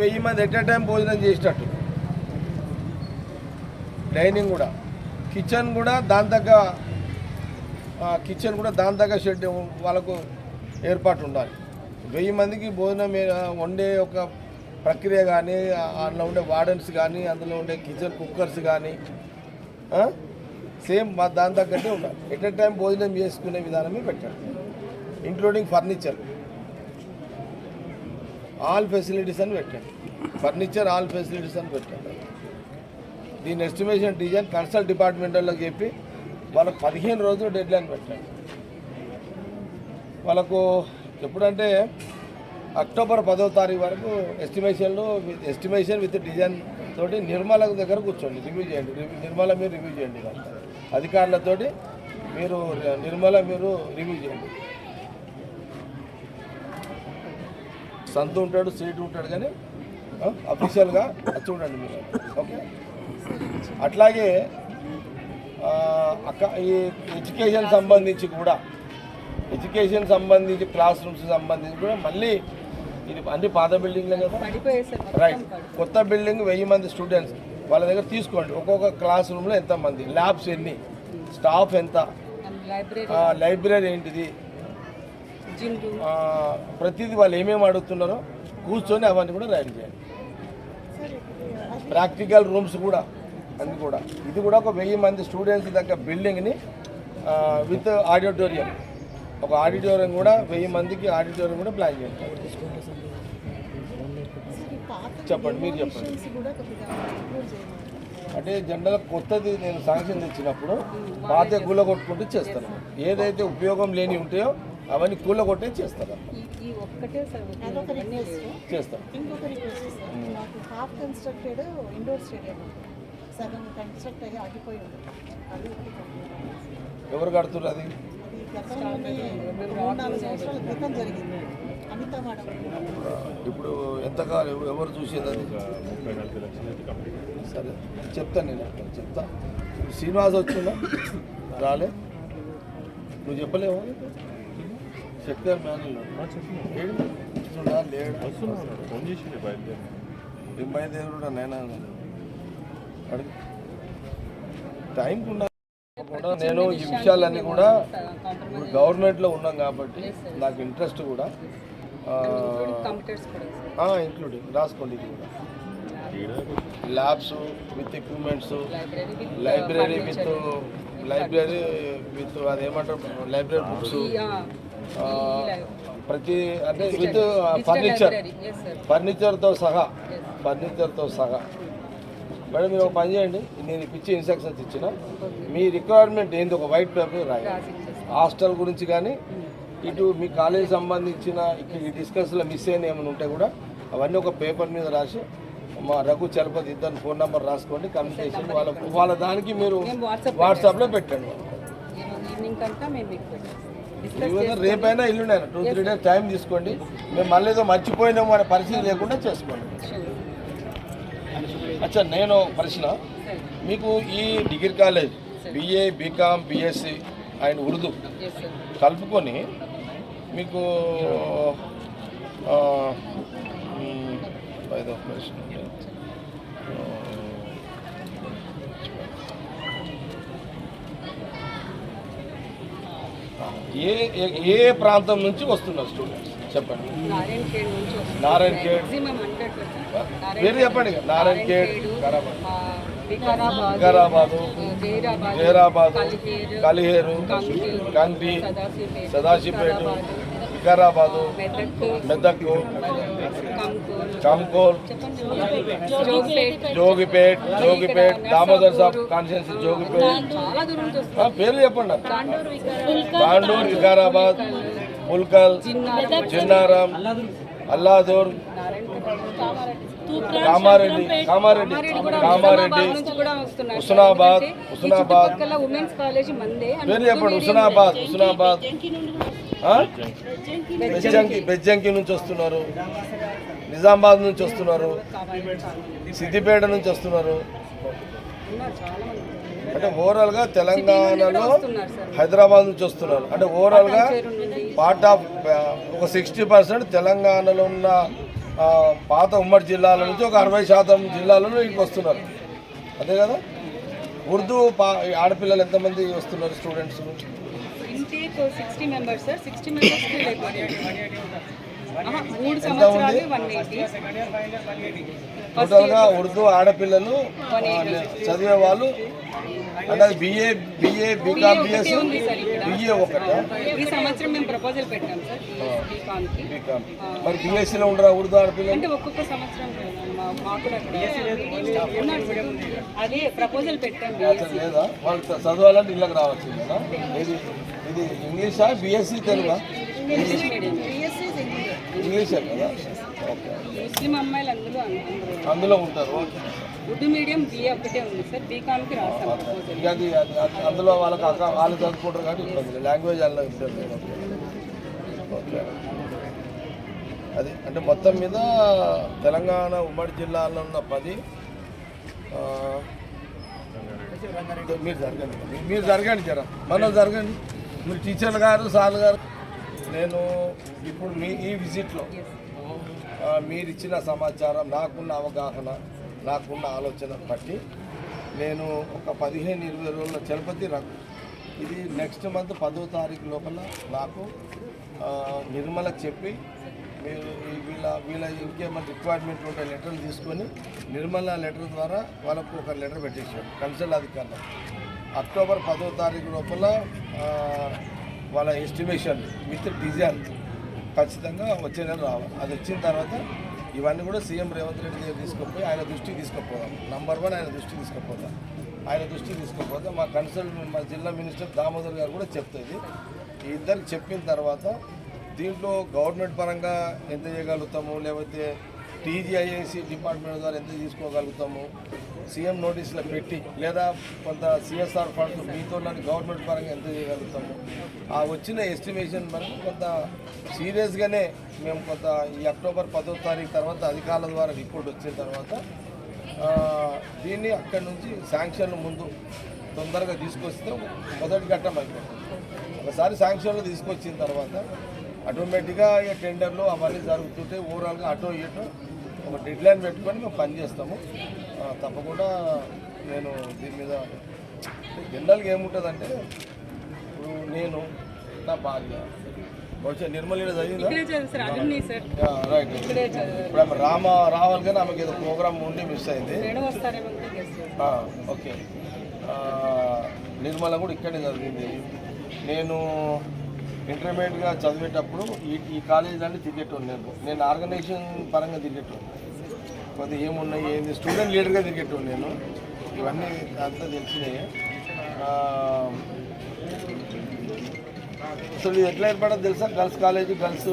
వెయ్యి మంది at time భోజనం చేసేటట్టు. డైనింగ్ కూడా. కిచెన్ కూడా దాని తగ్గ కిచెన్ కూడా దాని తగ్గ షెడ్ వాళ్ళకు ఏర్పాటు ఉండాలి. వెయ్యి మందికి భోజనం వండే ఒక ప్రక్రియ కానీ అందులో ఉండే వార్డెన్స్ కానీ అందులో ఉండే కిచెన్ కుక్కర్స్ కానీ సేమ్ దాని తగ్గట్టే ఉండాలి. ఎట్ ఎ టైం భోజనం చేసుకునే విధానమే పెట్టాలి. Including furniture. ఆల్ ఫెసిలిటీస్ అని పెట్టండి ఫర్నిచర్ ఆల్ ఫెసిలిటీస్ అని పెట్టండి దీని ఎస్టిమేషన్ డిజైన్ కన్సల్ట్ డిపార్ట్మెంట్ వాళ్ళకి చెప్పి వాళ్ళకు పదిహేను రోజులు డెడ్ లైన్ పెట్టండి వాళ్ళకు ఎప్పుడంటే అక్టోబర్ పదో తారీఖు వరకు ఎస్టిమేషన్లు ఎస్టిమేషన్ విత్ డిజైన్ తోటి నిర్మల దగ్గర కూర్చోండి రివ్యూ చేయండి. నిర్మల మీరు రివ్యూ చేయండి అధికారులతోటి మీరు నిర్మల మీరు రివ్యూ చేయండి. సంతు ఉంటాడు సీటు ఉంటాడు కానీ అఫీషియల్గా చూడండి మీరు. ఓకే? అట్లాగే అక్క ఈ ఎడ్యుకేషన్ సంబంధించి కూడా ఎడ్యుకేషన్ సంబంధించి క్లాస్ రూమ్స్ సంబంధించి కూడా మళ్ళీ ఇది అన్ని పాత బిల్డింగ్లే కదా? రైట్ కొత్త బిల్డింగ్ వెయ్యి మంది స్టూడెంట్స్ వాళ్ళ దగ్గర తీసుకోండి. ఒక్కొక్క క్లాస్ రూమ్లో ఎంతమంది? ల్యాబ్స్ ఎన్ని? స్టాఫ్ ఎంత? లైబ్రరీ ఏంటిది? ప్రతిదీ వాళ్ళు ఏమేమి అడుగుతున్నారో కూర్చొని అవన్నీ కూడా రైడ్ చేయండి ప్రాక్టికల్ రూమ్స్ కూడా అన్ని కూడా. ఇది కూడా ఒక వెయ్యి మంది స్టూడెంట్స్ దగ్గర బిల్డింగ్ని విత్ ఆడిటోరియం. ఒక ఆడిటోరియం కూడా వెయ్యి మందికి ఆడిటోరియం కూడా ప్లాన్ చేయండి చెప్పండి మీరు చెప్పండి. అంటే జనరల్ కొత్తది నేను శాంక్షన్ తెచ్చినప్పుడు పాత కూల కొట్టుకుంటూ చేస్తాను ఏదైతే ఉపయోగం లేని ఉంటాయో అవన్నీ కూల కొట్టే రిక్వెస్ట్ చేస్తాం ఇంకొక రిక్వెస్ట్ సార్ మాకు హాఫ్ కన్స్ట్రక్టెడ్ ఇండోర్ స్టేడియం ఉంది. సగం కన్స్ట్రక్ట్ అయ్యి ఆగిపోయి ఉంది. అది ఎవరు కడుతున్నారు అది? అది గతంలోనే మూడు నాలుగు సంవత్సరాల క్రితం జరిగింది. అనిత మేడం. ఇప్పుడు ఎంతకాలం ఎవ- ఎవరు చూసేది అది? సరే చెప్తాను నేను. చెప్తా. శ్రీనివాస్ వచ్చిందా? రాలే. నువ్వు చెప్పలేవు? శక్తి మేనల్లో లేడు. వస్తుండా? లేడు డింబాయి దేవుడు నైనా అడుగు. టైంకి ఉన్నా కూడా నేను ఈ విషయాలన్నీ కూడా ఇప్పుడు గవర్నమెంట్లో ఉన్నాం కాబట్టి నాకు ఇంట్రెస్ట్ కూడా కూడా ఇంక్లూడింగ్ రాసుకోండి ఇది కూడా. Labs with equipments library with library with library with అదేమంటారు లైబ్రరీ బుక్స్. ప్రతి అంటే విత్ ఫర్నిచర్ ఫర్నిచర్తో సహా ఫర్నిచర్తో సహా. మేడం మీరు ఒక పని చేయండి. నేను ఇప్పించి ఇన్స్ట్రక్షన్స్ ఇచ్చిన. మీ రిక్వైర్మెంట్ ఏంది ఒక వైట్ పేపర్ రాయి రాసి ఇచ్చేస్తాం హాస్టల్ గురించి కానీ ఇటు మీ కాలేజ్ సంబంధించిన ఇక్కడ ఈ డిస్కస్లో మిస్ అయిన ఏమైనా ఉంటే కూడా అవన్నీ ఒక పేపర్ మీద రాసి మా రఘు చలపతి ఇద్దరు ఫోన్ నెంబర్ రాసుకోండి. కమ్యూనికేషన్ వాళ్ళ వాళ్ళ దానికి మీరు వాట్సాప్లో పెట్టండి. రేపైనా ఇల్లుండైనా టూ త్రీ డేస్ టైం తీసుకోండి. మేము మళ్ళీ ఏదో మర్చిపోయినాము అనే పరిస్థితి లేకుండా చేసుకోండి. అచ్చా నేను ప్రశ్న. మీకు ఈ degree college BA BCom BSc and Urdu కలుపుకొని మీకు ఆ, ఐదో ప్రశ్న ఏ ఏ- ప్రాంతం నుంచి వస్తున్నారు స్టూడెంట్స్ చెప్పండి. నారాయణ ఖేడ్ పేరు చెప్పండి. నారాయణ ఖేడ్ వికారాబాద్. జైరాబాద్ కలిహేరు సదాశివపేట సదాశివపేట వికారాబాదు మెదక్ కంకోల్ జోగిపేట్ జోగిపేట్ దామోదర్ సాబ్ కాన్స్టిట్యున్సీ జోగిపేట్. పేర్లు చెప్పండి. వికారాబాద్ తాండూర్ వికారాబాద్ పుల్కల్ చిన్నారం అల్లాదూర్ కామారెడ్డి కామారెడ్డి కామారెడ్డి హుస్నాబాద్ హుస్నాబాద్. పేరు చెప్పండి హుస్నాబాద్ హుస్నాబాద్. బెజ్జంకి బెజ్జంకి నుంచి వస్తున్నారు. నిజామాబాద్ నుంచి వస్తున్నారు. సిద్దిపేట నుంచి వస్తున్నారు. అంటే ఓవరాల్గా తెలంగాణలో హైదరాబాద్ నుంచి వస్తున్నారు. అంటే ఓవరాల్గా పార్ట్ ఆఫ్ ఒక సిక్స్టీ పర్సెంట్ తెలంగాణలో ఉన్న పాత ఉమ్మడి జిల్లాల నుంచి ఒక అరవై శాతం జిల్లాలలో ఇక్కడికి వస్తున్నారు. అదే కదా? ఉర్దూ పా ఆడపిల్లలు ఎంతమంది వస్తున్నారు students intake sixty members sir sixty members మూడు సంవత్సరాలు వన్ ఎయిటీ టోటల్గా ఉర్దూ ఆడపిల్లలు చదివే వాళ్ళు అంటే బిఏ బిఏ బీకామ్ ఇక్కడ. బిఏ ఒకట? ఈ సంవత్సరం మేము ప్రపోజల్ పెట్టాం సార్ బీకామ్కి బీకామ్ మరి బిఎస్సిలో ఉండరా ఉర్దూ ఆడపిల్లలు? అంటే ఒక్కొక్క సంవత్సరం మాకు. అదే ప్రపోజల్ పెట్టాం లేదా? వాళ్ళు చదవాలంటే ఇళ్ళకి రావచ్చు కదా ఇది ఇంగ్లీషా బిఎస్సి తెలుగా ఇంగ్లీష్ మీడియం. BSc English. ఇంగ్లీషే కదా? ఓకే. ముస్లిం అమ్మాయిలు అందులో అందులో. ఉంటారు ఓకే. ఉర్దూ మీడియం బిఏ ఒకటే ఉంది సార్. బీకామ్కి అది అందులో వాళ్ళకి వాళ్ళు చదువుకుంటారు కాబట్టి ఇబ్బంది లాంగ్వేజ్ అందులో ఇబ్బంది ఓకే. అది అంటే మొత్తం మీద తెలంగాణ ఉమ్మడి జిల్లాలో ఉన్న పది ఆ, మీరు జరగండి. మీరు జరగండి జర. మనం జరగండి. మీరు టీచర్లు గారు సార్లు గారు నేను ఇప్పుడు మీ ఈ విజిట్లో మీరిచ్చిన మీరు ఇచ్చిన సమాచారం నాకున్న అవగాహన నాకున్న ఆలోచన బట్టి నేను ఒక పదిహేను ఇరవై రోజుల చలపతి రకం ఇది నెక్స్ట్ మంత్ పదో తారీఖు లోపల నాకు నిర్మల నిర్మలకు చెప్పి మీరు వీళ్ళ వీళ్ళ ఇంకేమైనా రిక్వైర్మెంట్ ఉంటే లెటర్లు తీసుకొని నిర్మల లెటర్ ద్వారా వాళ్ళకు ఒక లెటర్ పెట్టేసాడు కన్సల్ అధికారులకు. అక్టోబర్ పదో తారీఖు లోపల వాళ్ళ ఎస్టిమేషన్ విత్ డిజైన్ ఖచ్చితంగా వచ్చే నెల రావాలి. అది వచ్చిన తర్వాత ఇవన్నీ కూడా సీఎం రేవంత్ రెడ్డి గారు తీసుకుపోయి ఆయన దృష్టికి తీసుకుపోదాం. నంబర్ వన్ ఆయన దృష్టికి తీసుకుపోతాం ఆయన దృష్టికి తీసుకుపోతే మా కన్సల్ట్ మా జిల్లా మినిస్టర్ దామోదర్ గారు కూడా చెప్తుంది. ఈ ఇద్దరికి చెప్పిన తర్వాత దీంట్లో గవర్నమెంట్ పరంగా ఎంత చేయగలుగుతాము లేకపోతే టీజీఐఏసీ డిపార్ట్మెంట్ ద్వారా ఎంత తీసుకోగలుగుతాము? సీఎం నోటీసులు పెట్టి లేదా కొంత సిఎస్ఆర్ ఫండ్స్ మీతో గవర్నమెంట్ పరంగా ఎంత చేయగలుగుతాము? ఆ వచ్చిన ఎస్టిమేషన్ మనకు కొంత సీరియస్గానే మేము కొంత ఈ అక్టోబర్ పదో తారీఖు తర్వాత అధికారుల ద్వారా రిపోర్ట్ వచ్చిన తర్వాత దీన్ని అక్కడి నుంచి శాంక్షన్ ముందు తొందరగా తీసుకొస్తే మొదటి ఘట్టం అయిపోతుంది. ఒకసారి శాంక్షన్లు తీసుకొచ్చిన తర్వాత ఆటోమేటిక్గా ఈ టెండర్లు అవన్నీ జరుగుతుంటే ఓవరాల్గా అటో ఇటో ఒక డెడ్ లైన్ పెట్టుకొని మేము పని చేస్తాము. ఆ, తప్పకుండా నేను దీని మీద జనరల్గా ఏముంటుందంటే ఇప్పుడు నేను నా భార్య బహుశా నిర్మల్ రైట్ ఇప్పుడు ఆమె రామ రావాలి కానీ ఆమెకి ఏదో ప్రోగ్రామ్ ఉండి మిస్ అయింది. ఓకే. నిర్మల కూడా ఇక్కడే చదివింది. నేను ఇంటర్మీడియట్గా చదివేటప్పుడు ఈ ఈ కాలేజ్ అంటే తిరిగేటోడు నేను. నేను ఆర్గనైజేషన్ పరంగా తిరిగేటోడు కొద్దిగా ఏమున్నాయి ఏంది స్టూడెంట్ లీడర్గా తిరిగేటోడు నేను. ఇవన్నీ అంతా తెలిసినాయి. అసలు ఇది ఎట్లా ఏర్పడదు తెలుసా? Girls college girls